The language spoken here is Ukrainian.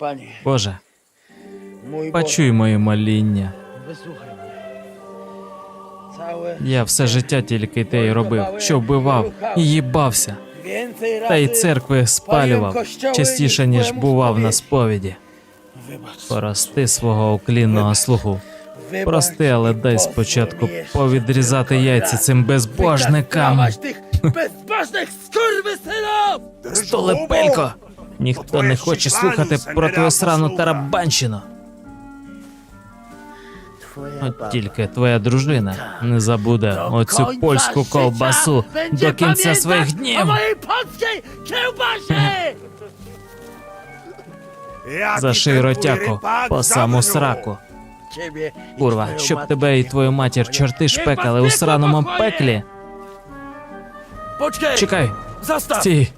Panie, Боже, почуй моє моління. Я все життя тільки те й робив, що вбивав і їбався, та й церкви спалював частіше, ніж бував на сповіді. Прости свого уклінного слуху. Прости, але дай спочатку повідрізати яйця цим безбожникам. Столепелько! Ніхто не хоче слухати про твою срану тарабанщину. От тільки твоя дружина не забуде оцю польську ковбасу до кінця своїх днів. mojej polskiej kiełbasie! Заший ротяку по саму сраку. Курва, щоб тебе і твою матір чорти шпекали у сраному пеклі. Чекай, стій,